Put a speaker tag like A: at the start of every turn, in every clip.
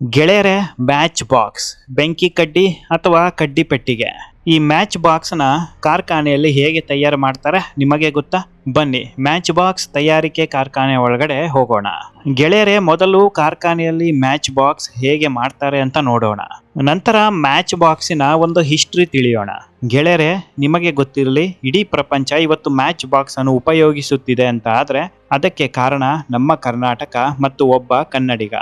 A: ಗೆಳೆಯರೆ match box ಬೆಂಕಿ ಕಡ್ಡಿ ಅಥವಾ ಕಡ್ಡಿ ಪೆಟ್ಟಿಗೆ. ಈ ಮ್ಯಾಚ್ ಬಾಕ್ಸ್ನ ಕಾರ್ಖಾನೆಯಲ್ಲಿ ಹೇಗೆ ತಯಾರು ಮಾಡ್ತಾರೆ ನಿಮಗೆ ಗೊತ್ತಾ? ಬನ್ನಿ ಮ್ಯಾಚ್ ಬಾಕ್ಸ್ ತಯಾರಿಕೆ ಕಾರ್ಖಾನೆ ಒಳಗಡೆ ಹೋಗೋಣ. ಗೆಳೆಯರೆ, ಮೊದಲು ಕಾರ್ಖಾನೆಯಲ್ಲಿ ಮ್ಯಾಚ್ ಬಾಕ್ಸ್ ಹೇಗೆ ಮಾಡ್ತಾರೆ ಅಂತ ನೋಡೋಣ. ನಂತರ ಮ್ಯಾಚ್ ಬಾಕ್ಸಿನ ಒಂದು ಹಿಸ್ಟ್ರಿ ತಿಳಿಯೋಣ. ಗೆಳೆಯರೆ, ನಿಮಗೆ ಗೊತ್ತಿರಲಿ, ಇಡೀ ಪ್ರಪಂಚ ಇವತ್ತು ಮ್ಯಾಚ್ ಬಾಕ್ಸ್ ಅನ್ನು ಉಪಯೋಗಿಸುತ್ತಿದೆ ಅಂತ ಆದರೆ, ಅದಕ್ಕೆ ಕಾರಣ ನಮ್ಮ ಕರ್ನಾಟಕ ಮತ್ತು ಒಬ್ಬ ಕನ್ನಡಿಗ.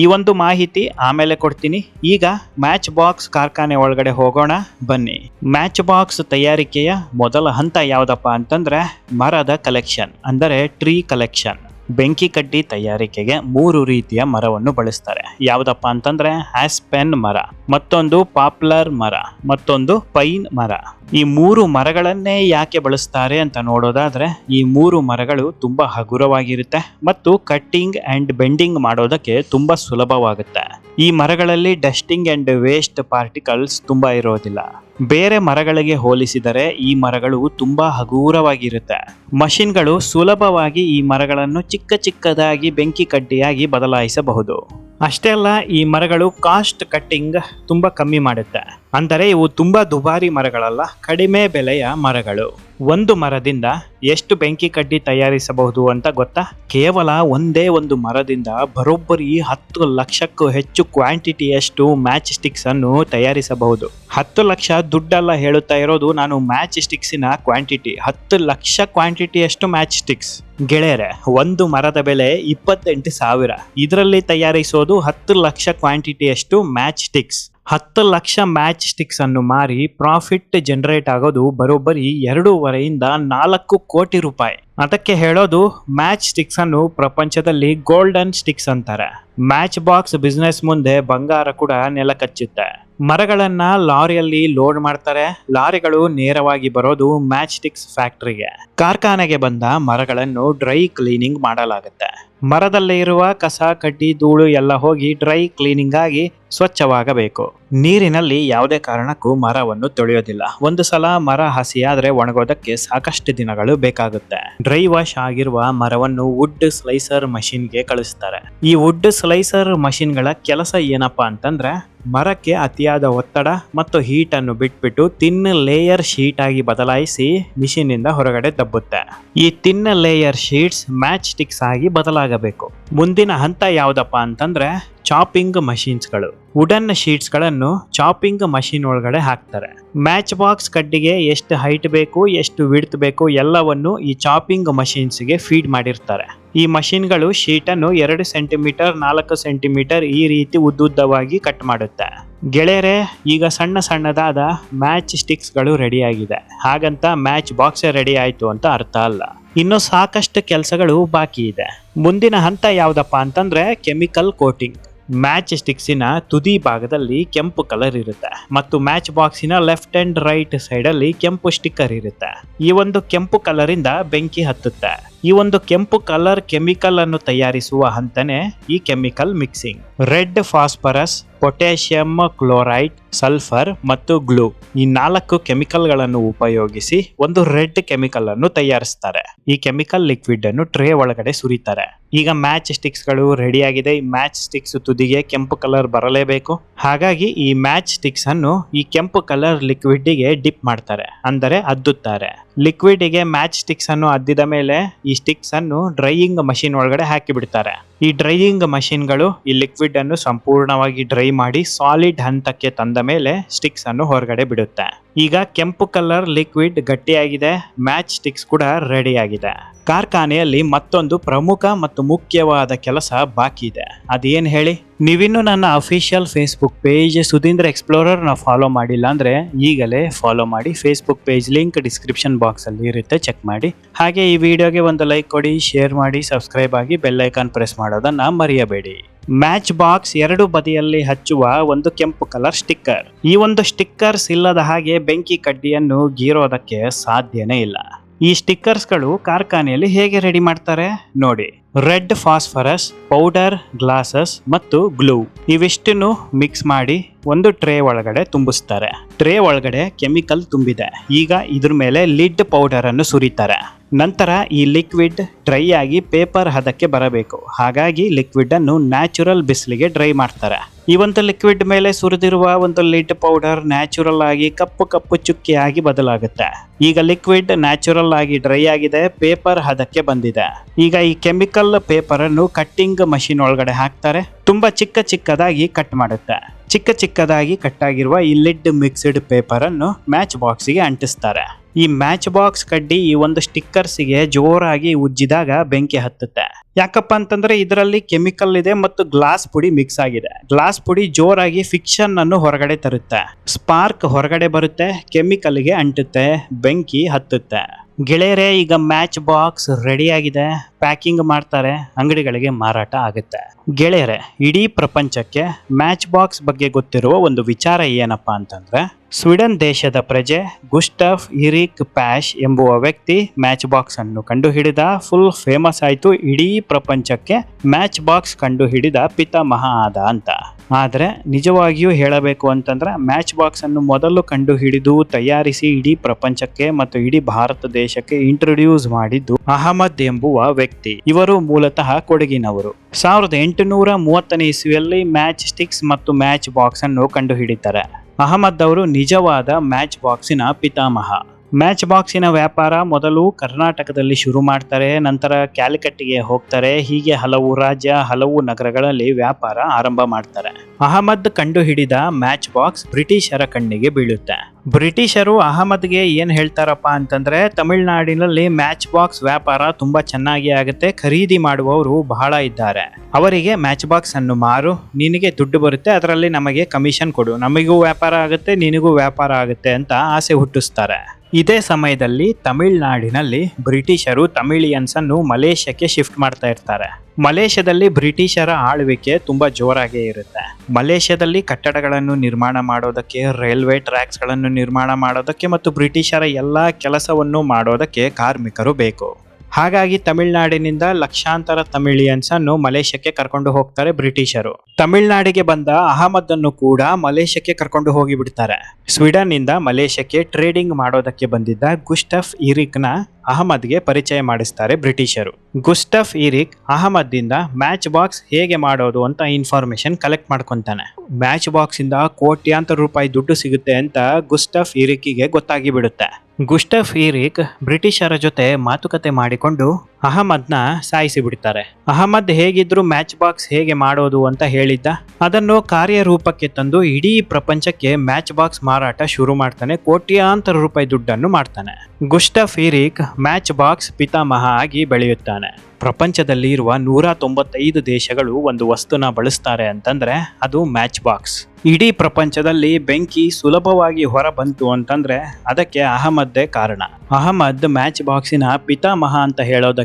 A: ಈ ಒಂದು ಮಾಹಿತಿ ಆಮೇಲೆ ಕೊಡ್ತೀನಿ. ಈಗ ಮ್ಯಾಚ್ ಬಾಕ್ಸ್ ಕಾರ್ಖಾನೆ ಒಳಗಡೆ ಹೋಗೋಣ, ಬನ್ನಿ. ಮ್ಯಾಚ್ ಬಾಕ್ಸ್ ತಯಾರಿಕೆಯ ಮೊದಲ ಹಂತ ಯಾವುದಪ್ಪ ಅಂತಂದ್ರೆ ಮರದ ಕಲೆಕ್ಷನ್ ಅಂದರೆ ಟ್ರೀ ಕಲೆಕ್ಷನ್ ಬೆಂಕಿ ಕಡ್ಡಿ ತಯಾರಿಕೆಗೆ ಮೂರು ರೀತಿಯ ಮರವನ್ನು ಬಳಸ್ತಾರೆ. ಯಾವುದಪ್ಪ ಅಂತಂದ್ರೆ, ಆಸ್ಪೆನ್ ಮರ, ಮತ್ತೊಂದು ಪಾಪ್ಲರ್ ಮರ, ಮತ್ತೊಂದು ಪೈನ್ ಮರ. ಈ ಮೂರು ಮರಗಳನ್ನೇ ಯಾಕೆ ಬಳಸ್ತಾರೆ ಅಂತ ನೋಡೋದಾದ್ರೆ, ಈ ಮೂರು ಮರಗಳು ತುಂಬಾ ಹಗುರವಾಗಿರುತ್ತೆ ಮತ್ತು ಕಟ್ಟಿಂಗ್ ಅಂಡ್ ಬೆಂಡಿಂಗ್ ಮಾಡೋದಕ್ಕೆ ತುಂಬಾ ಸುಲಭವಾಗುತ್ತೆ. ಈ ಮರಗಳಲ್ಲಿ ಡಸ್ಟಿಂಗ್ ಅಂಡ್ ವೇಸ್ಟ್ ಪಾರ್ಟಿಕಲ್ಸ್ ತುಂಬ ಇರೋದಿಲ್ಲ. ಬೇರೆ ಮರಗಳಿಗೆ ಹೋಲಿಸಿದರೆ ಈ ಮರಗಳು ತುಂಬಾ ಹಗೂರವಾಗಿರುತ್ತೆ. ಮಷಿನ್ಗಳು ಸುಲಭವಾಗಿ ಈ ಮರಗಳನ್ನು ಚಿಕ್ಕ ಚಿಕ್ಕದಾಗಿ ಬೆಂಕಿ ಕಡ್ಡಿಯಾಗಿ ಬದಲಾಯಿಸಬಹುದು. ಅಷ್ಟೇ ಅಲ್ಲ, ಈ ಮರಗಳು ಕಾಸ್ಟ್ ಕಟ್ಟಿಂಗ್ ತುಂಬಾ ಕಮ್ಮಿ ಮಾಡುತ್ತೆ. ಅಂದರೆ ಇವು ತುಂಬಾ ದುಬಾರಿ ಮರಗಳಲ್ಲ, ಕಡಿಮೆ ಬೆಲೆಯ ಮರಗಳು. ಒಂದು ಮರದಿಂದ ಎಷ್ಟು ಬೆಂಕಿ ಕಡ್ಡಿ ತಯಾರಿಸಬಹುದು ಅಂತ ಗೊತ್ತಾ? ಕೇವಲ ಒಂದೇ ಒಂದು ಮರದಿಂದ ಬರೋಬ್ಬರಿ ಹತ್ತು ಲಕ್ಷಕ್ಕೂ ಹೆಚ್ಚು ಕ್ವಾಂಟಿಟಿಯಷ್ಟು ಮ್ಯಾಚ್ ಸ್ಟಿಕ್ಸ್ ಅನ್ನು ತಯಾರಿಸಬಹುದು. ಹತ್ತು ಲಕ್ಷ ದುಡ್ಡಲ್ಲ ಹೇಳುತ್ತಾ ಇರೋದು ನಾನು ಮ್ಯಾಚ್ ಸ್ಟಿಕ್ಸಿನ ಕ್ವಾಂಟಿಟಿ. ಹತ್ತು ಲಕ್ಷ ಕ್ವಾಂಟಿಟಿಯಷ್ಟು ಮ್ಯಾಚ್ ಸ್ಟಿಕ್ಸ್. ಗೆಳೆಯರೆ, ಒಂದು ಮರದ ಬೆಲೆ ಇಪ್ಪತ್ತೆಂಟು ಸಾವಿರ. ಇದರಲ್ಲಿ ತಯಾರಿಸೋದು ಹತ್ತು ಲಕ್ಷ ಕ್ವಾಂಟಿಟಿಯಷ್ಟು ಮ್ಯಾಚ್ ಸ್ಟಿಕ್ಸ್. ಹತ್ತು ಲಕ್ಷ ಮ್ಯಾಚ್ ಸ್ಟಿಕ್ಸ್ ಅನ್ನು ಮಾರಿ ಪ್ರಾಫಿಟ್ ಜನರೇಟ್ ಆಗೋದು ಬರೋಬ್ಬರಿ ಎರಡೂವರೆಯಿಂದ ನಾಲ್ಕು ಕೋಟಿ ರೂಪಾಯಿ. ಅದಕ್ಕೆ ಹೇಳೋದು ಮ್ಯಾಚ್ ಸ್ಟಿಕ್ಸ್ ಅನ್ನು ಪ್ರಪಂಚದಲ್ಲಿ ಗೋಲ್ಡನ್ ಸ್ಟಿಕ್ಸ್ ಅಂತಾರೆ. ಮ್ಯಾಚ್ ಬಾಕ್ಸ್ ಬಿಸ್ನೆಸ್ ಮುಂದೆ ಬಂಗಾರ ಕೂಡ ನೆಲ ಕಚ್ಚುತ್ತೆ ಮರಗಳನ್ನ ಲಾರಿಯಲ್ಲಿ ಲೋಡ್ ಮಾಡ್ತಾರೆ. ಲಾರಿಗಳು ನೇರವಾಗಿ ಬರೋದು ಮ್ಯಾಚ್ ಸ್ಟಿಕ್ಸ್ ಫ್ಯಾಕ್ಟರಿಗೆ. ಕಾರ್ಖಾನೆಗೆ ಬಂದ ಮರಗಳನ್ನು ಡ್ರೈ ಕ್ಲೀನಿಂಗ್ ಮಾಡಲಾಗುತ್ತೆ. ಮರದಲ್ಲಿ ಇರುವ ಕಸ, ಕಡ್ಡಿ, ಧೂಳು ಎಲ್ಲ ಹೋಗಿ ಡ್ರೈ ಕ್ಲೀನಿಂಗ್ ಆಗಿ ಸ್ವಚ್ಛವಾಗಬೇಕು. ನೀರಿನಲ್ಲಿ ಯಾವುದೇ ಕಾರಣಕ್ಕೂ ಮರವನ್ನು ತೊಳೆಯೋದಿಲ್ಲ. ಒಂದು ಸಲ ಮರ ಹಸಿಯಾದ್ರೆ ಒಣಗೋದಕ್ಕೆ ಸಾಕಷ್ಟು ದಿನಗಳು ಬೇಕಾಗುತ್ತೆ. ಡ್ರೈ ವಾಶ್ ಆಗಿರುವ ಮರವನ್ನು ವುಡ್ ಸ್ಲೈಸರ್ ಮಷಿನ್ಗೆ ಕಳಿಸ್ತಾರೆ. ಈ ವುಡ್ ಸ್ಲೈಸರ್ ಮಷಿನ್ಗಳ ಕೆಲಸ ಏನಪ್ಪಾ ಅಂತಂದ್ರೆ, ಮರಕ್ಕೆ ಅತಿಯಾದ ಒತ್ತಡ ಮತ್ತು ಹೀಟ್ ಅನ್ನು ಬಿಟ್ಬಿಟ್ಟು ತಿನ್ನ ಲೇಯರ್ ಶೀಟ್ ಆಗಿ ಬದಲಾಯಿಸಿ ಮಿಷಿನ್ ಇಂದ ಹೊರಗಡೆ ದಬ್ಬುತ್ತೆ. ಈ ತಿನ್ನ ಲೇಯರ್ ಶೀಟ್ಸ್ ಮ್ಯಾಚ್ ಸ್ಟಿಕ್ಸ್ ಆಗಿ ಬದಲಾಗಬೇಕು. ಮುಂದಿನ ಹಂತ ಯಾವುದಪ್ಪ ಅಂತಂದ್ರೆ ಚಾಪಿಂಗ್ ಮಷೀನ್ಸ್ಗಳು. ವುಡನ್ ಶೀಟ್ಸ್ಗಳನ್ನು ಚಾಪಿಂಗ್ ಮಷೀನ್ ಒಳಗಡೆ ಹಾಕ್ತಾರೆ. ಮ್ಯಾಚ್ ಬಾಕ್ಸ್ ಕಡ್ಡಿಗೆ ಎಷ್ಟು ಹೈಟ್ ಬೇಕು, ಎಷ್ಟು ವಿಡ್ತ್ ಬೇಕು ಎಲ್ಲವನ್ನು ಈ ಚಾಪಿಂಗ್ ಮಷೀನ್ಸ್ಗೆ ಫೀಡ್ ಮಾಡಿರ್ತಾರೆ. ಈ ಮಷೀನ್ಗಳು ಶೀಟನ್ನು ಎರಡು ಸೆಂಟಿಮೀಟರ್, ನಾಲ್ಕು ಸೆಂಟಿಮೀಟರ್ ಈ ರೀತಿ ಉದ್ದುದ್ದವಾಗಿ ಕಟ್ ಮಾಡುತ್ತೆ. ಗೆಳೆಯರೆ, ಈಗ ಸಣ್ಣ ಸಣ್ಣದಾದ ಮ್ಯಾಚ್ ಸ್ಟಿಕ್ಸ್ಗಳು ರೆಡಿ ಆಗಿದೆ ಹಾಗಂತ ಮ್ಯಾಚ್ ಬಾಕ್ಸ್ ರೆಡಿ ಆಯ್ತು ಅಂತ ಅರ್ಥ ಅಲ್ಲ. ಇನ್ನು ಸಾಕಷ್ಟು ಕೆಲಸಗಳು ಬಾಕಿ ಇದೆ. ಮುಂದಿನ ಹಂತ ಯಾವುದಪ್ಪ ಅಂತಂದ್ರೆ ಕೆಮಿಕಲ್ ಕೋಟಿಂಗ್. ಮ್ಯಾಚ್ ಸ್ಟಿಕ್ಸಿನ ತುದಿ ಭಾಗದಲ್ಲಿ ಕೆಂಪು ಕಲರ್ ಇರುತ್ತೆ ಮತ್ತು ಮ್ಯಾಚ್ ಬಾಕ್ಸಿನ ಲೆಫ್ಟ್ ಅಂಡ್ ರೈಟ್ ಸೈಡಲ್ಲಿ ಕೆಂಪು ಸ್ಟಿಕ್ಕರ್ ಇರುತ್ತೆ. ಈ ಒಂದು ಕೆಂಪು ಕಲರಿಂದ ಬೆಂಕಿ ಹತ್ತುತ್ತೆ. ಈ ಒಂದು ಕೆಂಪು ಕಲರ್ ಕೆಮಿಕಲ್ ಅನ್ನು ತಯಾರಿಸುವ ಹಂತನೇ ಈ chemical mixing. Red phosphorus, potassium chloride, sulphur ಮತ್ತು ಗ್ಲೂ ಈ ನಾಲ್ಕು ಕೆಮಿಕಲ್ಗಳನ್ನು ಉಪಯೋಗಿಸಿ ಒಂದು ರೆಡ್ ಕೆಮಿಕಲ್ ಅನ್ನು ತಯಾರಿಸ್ತಾರೆ. ಈ ಕೆಮಿಕಲ್ ಲಿಕ್ವಿಡ್ ಅನ್ನು ಟ್ರೇ ಒಳಗಡೆ ಸುರಿತಾರೆ. ಈಗ ಮ್ಯಾಚ್ ಸ್ಟಿಕ್ಸ್ಗಳು ರೆಡಿ ಆಗಿದೆ. ಈ ಮ್ಯಾಚ್ ಸ್ಟಿಕ್ಸ್ ತುದಿಗೆ ಕೆಂಪು ಕಲರ್ ಬರಲೇಬೇಕು. ಹಾಗಾಗಿ ಈ ಮ್ಯಾಚ್ ಸ್ಟಿಕ್ಸ್ ಅನ್ನು ಈ ಕೆಂಪು ಕಲರ್ ಲಿಕ್ವಿಡ್ಗೆ ಡಿಪ್ ಮಾಡ್ತಾರೆ, ಅಂದರೆ ಅದ್ದುತ್ತಾರೆ. ಲಿಕ್ವಿಡ್ಗೆ ಮ್ಯಾಚ್ ಸ್ಟಿಕ್ಸ್ ಅನ್ನು ಅದ್ದಿದ ಮೇಲೆ ಈ ಸ್ಟಿಕ್ಸ್ ಅನ್ನು ಡ್ರೈಯಿಂಗ್ ಮಷೀನ್ ಒಳಗಡೆ ಹಾಕಿ ಬಿಡ್ತಾರೆ. ಈ ಡ್ರೈಯಿಂಗ್ ಮಷಿನ್ಗಳು ಈ ಲಿಕ್ವಿಡ್ ಅನ್ನು ಸಂಪೂರ್ಣವಾಗಿ ಡ್ರೈ ಮಾಡಿ ಸಾಲಿಡ್ ಹಂತಕ್ಕೆ ತಂದ ಮೇಲೆ ಸ್ಟಿಕ್ಸ್ ಅನ್ನು ಹೊರಗಡೆ ಬಿಡುತ್ತೆ. ಈಗ ಕೆಂಪು ಕಲರ್ ಲಿಕ್ವಿಡ್ ಗಟ್ಟಿಯಾಗಿದೆ ಮ್ಯಾಚ್ ಸ್ಟಿಕ್ಸ್ ಕೂಡ ರೆಡಿ ಆಗಿದೆ ಕಾರ್ಖಾನೆಯಲ್ಲಿ ಮತ್ತೊಂದು ಪ್ರಮುಖ ಮತ್ತು ಮುಖ್ಯವಾದ ಕೆಲಸ ಬಾಕಿ ಇದೆ. ಅದೇನ್ ಹೇಳಿ? ನೀವಿನ್ನು ನನ್ನ ಅಫಿಷಿಯಲ್ ಫೇಸ್ಬುಕ್ ಪೇಜ್ ಸುಧೀಂದ್ರ ಎಕ್ಸ್ಪ್ಲೋರರ್ನ ಫಾಲೋ ಮಾಡಿಲ್ಲ ಅಂದ್ರೆ ಈಗಲೇ ಫಾಲೋ ಮಾಡಿ. ಫೇಸ್ಬುಕ್ ಪೇಜ್ ಲಿಂಕ್ ಡಿಸ್ಕ್ರಿಪ್ಷನ್ ಬಾಕ್ಸಲ್ಲಿ ಇರುತ್ತೆ ಚೆಕ್ ಮಾಡಿ. ಹಾಗೆ ಈ ವಿಡಿಯೋಗೆ ಒಂದು ಲೈಕ್ ಕೊಡಿ ಶೇರ್ ಮಾಡಿ ಸಬ್ಸ್ಕ್ರೈಬ್ ಆಗಿ ಬೆಲ್ ಐಕಾನ್ ಪ್ರೆಸ್ ಮಾಡೋದನ್ನ ಮರೆಯಬೇಡಿ. ಮ್ಯಾಚ್ ಬಾಕ್ಸ್ ಎರಡು ಬದಿಯಲ್ಲಿ ಹಚ್ಚುವ ಒಂದು ಕೆಂಪು ಕಲರ್ ಸ್ಟಿಕ್ಕರ್. ಈ ಒಂದು ಸ್ಟಿಕ್ಕರ್ಸ್ ಇಲ್ಲದ ಹಾಗೆ ಬೆಂಕಿ ಕಡ್ಡಿಯನ್ನು ಗೀರೋದಕ್ಕೆ ಸಾಧ್ಯನೇ ಇಲ್ಲ. ಈ ಸ್ಟಿಕ್ಕರ್ಸ್ಗಳು ಕಾರ್ಖಾನೆಯಲ್ಲಿ ಹೇಗೆ ರೆಡಿ ಮಾಡ್ತಾರೆ? ನೋಡಿ. ರೆಡ್ ಫಾಸ್ಫರಸ್, ಪೌಡರ್, ಗ್ಲಾಸಸ್ ಮತ್ತು ಗ್ಲೂ. ಇವಿಷ್ಟನ್ನು ಮಿಕ್ಸ್ ಮಾಡಿ ಒಂದು ಟ್ರೇ ಒಳಗಡೆ ತುಂಬಿಸ್ತಾರೆ. ಟ್ರೇ ಒಳಗಡೆ ಕೆಮಿಕಲ್ ತುಂಬಿದೆ. ಈಗ ಇದ್ರ ಮೇಲೆ ಲಿಡ್ ಪೌಡರ್ ಅನ್ನು ಸುರಿತಾರೆ. ನಂತರ ಈ ಲಿಕ್ವಿಡ್ ಡ್ರೈ ಆಗಿ ಪೇಪರ್ ಹದಕ್ಕೆ ಬರಬೇಕು. ಹಾಗಾಗಿ ಲಿಕ್ವಿಡ್ ಅನ್ನು ನ್ಯಾಚುರಲ್ ಬಿಸಿಲಿಗೆ ಡ್ರೈ ಮಾಡ್ತಾರೆ. ಈ ಒಂದು ಲಿಕ್ವಿಡ್ ಮೇಲೆ ಸುರಿದಿರುವ ಒಂದು ಲಿಡ್ ಪೌಡರ್ ನ್ಯಾಚುರಲ್ ಆಗಿ ಕಪ್ಪು ಕಪ್ಪು ಚುಕ್ಕಿಯಾಗಿ ಬದಲಾಗುತ್ತೆ. ಈಗ ಲಿಕ್ವಿಡ್ ನ್ಯಾಚುರಲ್ ಆಗಿ ಡ್ರೈ ಆಗಿದೆ, ಪೇಪರ್ ಹದಕ್ಕೆ ಬಂದಿದೆ. ಈಗ ಈ ಕೆಮಿಕಲ್ ಪೇಪರ್ ಅನ್ನು ಕಟ್ಟಿಂಗ್ ಮಷಿನ್ ಒಳಗಡೆ ಹಾಕ್ತಾರೆ. ತುಂಬಾ ಚಿಕ್ಕ ಚಿಕ್ಕದಾಗಿ ಕಟ್ ಮಾಡುತ್ತೆ. ಚಿಕ್ಕ ಚಿಕ್ಕದಾಗಿ ಕಟ್ ಆಗಿರುವ ಈ ಲಿಡ್ ಮಿಕ್ಸ್ಡ್ ಪೇಪರ್ ಅನ್ನು ಮ್ಯಾಚ್ ಬಾಕ್ಸ್ಗೆ ಅಂಟಿಸ್ತಾರೆ. ಈ ಮ್ಯಾಚ್ ಬಾಕ್ಸ್ ಕಡ್ಡಿ ಈ ಒಂದು ಸ್ಟಿಕ್ಕರ್ಸ್ಗೆ ಜೋರಾಗಿ ಉಜ್ಜಿದಾಗ ಬೆಂಕಿ ಹತ್ತುತ್ತೆ. ಯಾಕಪ್ಪ ಅಂತಂದ್ರೆ ಇದರಲ್ಲಿ ಕೆಮಿಕಲ್ ಇದೆ ಮತ್ತು ಗ್ಲಾಸ್ ಪುಡಿ ಮಿಕ್ಸ್ ಆಗಿದೆ. ಗ್ಲಾಸ್ ಪುಡಿ ಜೋರಾಗಿ ಫಿಕ್ಷನ್ ಅನ್ನು ಹೊರಗಡೆ ತರುತ್ತೆ. ಸ್ಪಾರ್ಕ್ ಹೊರಗಡೆ ಬರುತ್ತೆ, ಕೆಮಿಕಲ್ಗೆ ಅಂಟುತ್ತೆ, ಬೆಂಕಿ ಹತ್ತುತ್ತೆ. ಗೆಳೆಯರೇ, ಈಗ ಮ್ಯಾಚ್ ಬಾಕ್ಸ್ ರೆಡಿ ಆಗಿದೆ. ಪ್ಯಾಕಿಂಗ್ ಮಾಡ್ತಾರೆ. ಅಂಗಡಿಗಳಿಗೆ ಮಾರಾಟ ಆಗುತ್ತೆ. ಗೆಳೆಯರೇ, ಇಡೀ ಪ್ರಪಂಚಕ್ಕೆ ಮ್ಯಾಚ್ ಬಾಕ್ಸ್ ಬಗ್ಗೆ ಗೊತ್ತಿರುವ ಒಂದು ವಿಚಾರ ಏನಪ್ಪ ಅಂತಂದ್ರೆ ಸ್ವೀಡನ್ ದೇಶದ ಪ್ರಜೆ ಗುಸ್ಟಫ್ ಇರಿಕ್ ಪ್ಯಾಶ್ ಎಂಬುವ ವ್ಯಕ್ತಿ ಮ್ಯಾಚ್ ಬಾಕ್ಸ್ ಅನ್ನು ಕಂಡುಹಿಡಿದ ಫುಲ್ ಫೇಮಸ್ ಆಯಿತು. ಇಡೀ ಪ್ರಪಂಚಕ್ಕೆ ಮ್ಯಾಚ್ ಬಾಕ್ಸ್ ಕಂಡುಹಿಡಿದ ಪಿತಾಮಹ ಆದ ಅಂತ. ಆದ್ರೆ ನಿಜವಾಗಿಯೂ ಹೇಳಬೇಕು ಅಂತಂದ್ರೆ ಮ್ಯಾಚ್ ಬಾಕ್ಸನ್ನು ಮೊದಲು ಕಂಡುಹಿಡಿದು ತಯಾರಿಸಿ ಇಡೀ ಪ್ರಪಂಚಕ್ಕೆ ಮತ್ತು ಇಡೀ ಭಾರತ ದೇಶಕ್ಕೆ ಇಂಟ್ರೊಡ್ಯೂಸ್ ಮಾಡಿದ್ದು ಅಹಮದ್ ಎಂಬುವ ವ್ಯಕ್ತಿ. ಇವರು ಮೂಲತಃ ಕೊಡಗಿನವರು. ಸಾವಿರದ ಎಂಟುನೂರ ಮೂವತ್ತನೇ ಇಸ್ವಿಯಲ್ಲಿ ಮ್ಯಾಚ್ ಸ್ಟಿಕ್ಸ್ ಮತ್ತು ಮ್ಯಾಚ್ ಬಾಕ್ಸ್ ಅನ್ನು ಕಂಡುಹಿಡಿತಾರೆ. ಅಹಮದ್ ಅವರು ನಿಜವಾದ ಮ್ಯಾಚ್ ಬಾಕ್ಸಿನ ಪಿತಾಮಹ. ಮ್ಯಾಚ್ ಬಾಕ್ಸಿನ ವ್ಯಾಪಾರ ಮೊದಲು ಕರ್ನಾಟಕದಲ್ಲಿ ಶುರು ಮಾಡ್ತಾರೆ, ನಂತರ ಕ್ಯಾಲಿಕಟ್ಟಿಗೆ ಹೋಗ್ತಾರೆ, ಹೀಗೆ ಹಲವು ರಾಜ್ಯ, ಹಲವು ನಗರಗಳಲ್ಲಿ ವ್ಯಾಪಾರ ಆರಂಭ ಮಾಡ್ತಾರೆ. ಅಹಮದ್ ಕಂಡುಹಿಡಿದ ಮ್ಯಾಚ್ ಬಾಕ್ಸ್ ಬ್ರಿಟಿಷರ ಕಣ್ಣಿಗೆ ಬೀಳುತ್ತೆ. ಬ್ರಿಟಿಷರು ಅಹಮದ್ಗೆ ಏನು ಹೇಳ್ತಾರಪ್ಪ ಅಂತಂದ್ರೆ, ತಮಿಳುನಾಡಿನಲ್ಲಿ ಮ್ಯಾಚ್ ಬಾಕ್ಸ್ ವ್ಯಾಪಾರ ತುಂಬಾ ಚೆನ್ನಾಗಿ ಆಗುತ್ತೆ, ಖರೀದಿ ಮಾಡುವವರು ಬಹಳ ಇದ್ದಾರೆ. ಅವರಿಗೆ ಮ್ಯಾಚ್ ಬಾಕ್ಸ್ ಅನ್ನು ಮಾರು, ನಿನಗೆ ದುಡ್ಡು ಬರುತ್ತೆ, ಅದರಲ್ಲಿ ನಮಗೆ ಕಮಿಷನ್ ಕೊಡು. ನಮಗೂ ವ್ಯಾಪಾರ ಆಗುತ್ತೆ, ನಿನಗೂ ವ್ಯಾಪಾರ ಆಗುತ್ತೆ ಅಂತ ಆಸೆ ಹುಟ್ಟಿಸ್ತಾರೆ. ಇದೇ ಸಮಯದಲ್ಲಿ ತಮಿಳುನಾಡಿನಲ್ಲಿ ಬ್ರಿಟಿಷರು ತಮಿಳಿಯನ್ಸ್ ಅನ್ನು ಮಲೇಷ್ಯಾಕ್ಕೆ ಶಿಫ್ಟ್ ಮಾಡ್ತಾ ಇರ್ತಾರೆ. ಮಲೇಷ್ಯಾದಲ್ಲಿ ಬ್ರಿಟಿಷರ ಆಳ್ವಿಕೆ ತುಂಬಾ ಜೋರಾಗೇ ಇರುತ್ತೆ. ಮಲೇಷ್ಯಾದಲ್ಲಿ ಕಟ್ಟಡಗಳನ್ನು ನಿರ್ಮಾಣ ಮಾಡೋದಕ್ಕೆ, ರೈಲ್ವೆ ಟ್ರ್ಯಾಕ್ಸ್ಗಳನ್ನು ನಿರ್ಮಾಣ ಮಾಡೋದಕ್ಕೆ ಮತ್ತು ಬ್ರಿಟಿಷರ ಎಲ್ಲಾ ಕೆಲಸವನ್ನು ಮಾಡೋದಕ್ಕೆ ಕಾರ್ಮಿಕರು ಬೇಕು. ಹಾಗಾಗಿ ತಮಿಳುನಾಡಿನಿಂದ ಲಕ್ಷಾಂತರ ತಮಿಳಿಯನ್ಸ್ ಅನ್ನು ಮಲೇಷ್ಯಾಕ್ಕೆ ಕರ್ಕೊಂಡು ಹೋಗ್ತಾರೆ ಬ್ರಿಟಿಷರು. ತಮಿಳುನಾಡಿಗೆ ಬಂದ ಅಹಮದ್ ಅನ್ನು ಕೂಡ ಮಲೇಷ್ಯಾಕ್ಕೆ ಕರ್ಕೊಂಡು ಹೋಗಿ ಬಿಡ್ತಾರೆ ಸ್ವೀಡನ್ನಿಂದ ಮಲೇಷ್ಯಾಕ್ಕೆ ಟ್ರೇಡಿಂಗ್ ಮಾಡೋದಕ್ಕೆ ಬಂದಿದ್ದ ಗುಸ್ಟಫ್ ಇರಿಕ್ನ ಅಹಮದ್ಗೆ ಪರಿಚಯ ಮಾಡಿಸ್ತಾರೆ ಬ್ರಿಟಿಷರು. ಗುಸ್ಟಫ್ ಇರಿಕ್ ಅಹಮದ್ದಿಂದ ಮ್ಯಾಚ್ ಬಾಕ್ಸ್ ಹೇಗೆ ಮಾಡೋದು ಅಂತ ಇನ್ಫಾರ್ಮೇಶನ್ ಕಲೆಕ್ಟ್ ಮಾಡ್ಕೊಂತಾನೆ. ಮ್ಯಾಚ್ ಬಾಕ್ಸ್ ಇಂದ ಕೋಟ್ಯಾಂತರ ರೂಪಾಯಿ ದುಡ್ಡು ಸಿಗುತ್ತೆ ಅಂತ ಗುಸ್ಟಫ್ ಇರಿಕ್ಕಿಗೆ ಗೊತ್ತಾಗಿ ಬಿಡುತ್ತೆ ಗುಸ್ಟಫ್ ಈರಿಕ್ ಬ್ರಿಟಿಷರ ಜೊತೆ ಮಾತುಕತೆ ಮಾಡಿಕೊಂಡು ಅಹಮದ್ನ ಸಾಯಿಸಿ ಬಿಡ್ತಾರೆ ಅಹಮದ್ ಹೇಗಿದ್ರು ಮ್ಯಾಚ್ ಬಾಕ್ಸ್ ಹೇಗೆ ಮಾಡೋದು ಅಂತ ಹೇಳಿದ್ದ, ಅದನ್ನು ಕಾರ್ಯರೂಪಕ್ಕೆ ತಂದು ಇಡೀ ಪ್ರಪಂಚಕ್ಕೆ ಮ್ಯಾಚ್ ಬಾಕ್ಸ್ ಮಾರಾಟ ಶುರು ಮಾಡ್ತಾನೆ, ಕೋಟ್ಯಾಂತರ ರೂಪಾಯಿ ದುಡ್ಡನ್ನು ಮಾಡ್ತಾನೆ. ಗುಸ್ಟಫ್ ಫಿರಿಕ್ ಮ್ಯಾಚ್ ಬಾಕ್ಸ್ ಪಿತಾಮಹ ಆಗಿ ಬೆಳೆಯುತ್ತಾನೆ. ಪ್ರಪಂಚದಲ್ಲಿ ಇರುವ ನೂರ ತೊಂಬತ್ತೈದು ದೇಶಗಳು ಒಂದು ವಸ್ತುನ ಬಳಸ್ತಾರೆ ಅಂತಂದ್ರೆ ಅದು ಮ್ಯಾಚ್ ಬಾಕ್ಸ್ ಇಡೀ ಪ್ರಪಂಚದಲ್ಲಿ ಬೆಂಕಿ ಸುಲಭವಾಗಿ ಹೊರ ಬಂತು ಅಂತಂದ್ರೆ ಅದಕ್ಕೆ ಅಹಮದ್ದೇ ಕಾರಣ. ಅಹಮದ್ ಮ್ಯಾಚ್ ಬಾಕ್ಸಿನ ಪಿತಾಮಹ ಅಂತ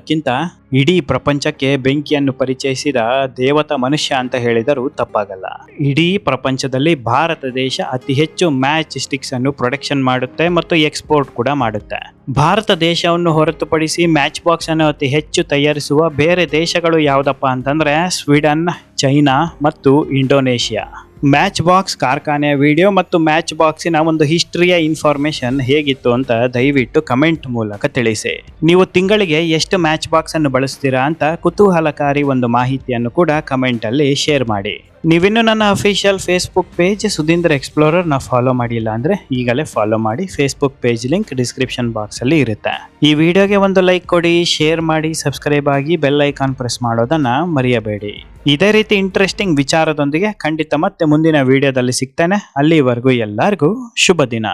A: ಹೇಳೋದಕ್ಕಿಂತ ಇಡೀ ಪ್ರಪಂಚಕ್ಕೆ ಬೆಂಕಿಯನ್ನು ಪರಿಚಯಿಸಿದ ದೇವತ ಮನುಷ್ಯ ಅಂತ ಹೇಳಿದರೂ ತಪ್ಪಾಗಲ್ಲ. ಇಡೀ ಪ್ರಪಂಚದಲ್ಲಿ ಭಾರತ ದೇಶ ಅತಿ ಹೆಚ್ಚು ಮ್ಯಾಚ್ ಸ್ಟಿಕ್ಸ್ ಅನ್ನು ಪ್ರೊಡಕ್ಷನ್ ಮಾಡುತ್ತೆ ಮತ್ತು ಎಕ್ಸ್ಪೋರ್ಟ್ ಕೂಡ ಮಾಡುತ್ತೆ. ಭಾರತ ದೇಶವನ್ನು ಹೊರತುಪಡಿಸಿ ಮ್ಯಾಚ್ ಬಾಕ್ಸ್ ಅನ್ನು ಅತಿ ಹೆಚ್ಚು ತಯಾರಿಸುವ ಬೇರೆ ದೇಶಗಳು ಯಾವುದಪ್ಪ ಅಂತಂದ್ರೆ ಸ್ವೀಡನ್, ಚೈನಾ ಮತ್ತು ಇಂಡೋನೇಷಿಯಾ. ಮ್ಯಾಚ್ ಬಾಕ್ಸ್ ಕಾರ್ಖಾನೆಯ ವಿಡಿಯೋ ಮತ್ತು ಮ್ಯಾಚ್ ಬಾಕ್ಸಿನ ಒಂದು ಹಿಸ್ಟ್ರಿಯ ಇನ್ಫಾರ್ಮೇಶನ್ ಹೇಗಿತ್ತು ಅಂತ ದಯವಿಟ್ಟು ಕಮೆಂಟ್ ಮೂಲಕ ತಿಳಿಸಿ. ನೀವು ತಿಂಗಳಿಗೆ ಎಷ್ಟು ಮ್ಯಾಚ್ ಬಾಕ್ಸ್ ಅನ್ನು ಬಳಸ್ತೀರಾ ಅಂತ ಕುತೂಹಲಕಾರಿ ಒಂದು ಮಾಹಿತಿಯನ್ನು ಕೂಡ ಕಮೆಂಟ್ ಅಲ್ಲಿ ಶೇರ್ ಮಾಡಿ. ನೀವಿನ್ನು ನನ್ನ ಅಫಿಷಿಯಲ್ ಫೇಸ್ಬುಕ್ ಪೇಜ್ ಸುಧೀಂದ್ರ ಎಕ್ಸ್ಪ್ಲೋರರ್ನ ಫಾಲೋ ಮಾಡಿಲ್ಲ ಅಂದ್ರೆ ಈಗಲೇ ಫಾಲೋ ಮಾಡಿ Facebook page link description box ಅಲ್ಲಿ ಇರುತ್ತೆ. ಈ ವಿಡಿಯೋಗೆ ಒಂದು ಲೈಕ್ ಕೊಡಿ ಶೇರ್ ಮಾಡಿ ಸಬ್ಸ್ಕ್ರೈಬ್ ಆಗಿ ಬೆಲ್ ಐಕಾನ್ ಪ್ರೆಸ್ ಮಾಡೋದನ್ನ ಮರೆಯಬೇಡಿ. ಇದೇ ರೀತಿ ಇಂಟ್ರೆಸ್ಟಿಂಗ್ ವಿಚಾರದೊಂದಿಗೆ ಖಂಡಿತ ಮತ್ತೆ ಮುಂದಿನ ವಿಡಿಯೋದಲ್ಲಿ ಸಿಗ್ತೇನೆ. ಅಲ್ಲಿವರೆಗೂ ಎಲ್ಲರಿಗೂ ಶುಭ ದಿನ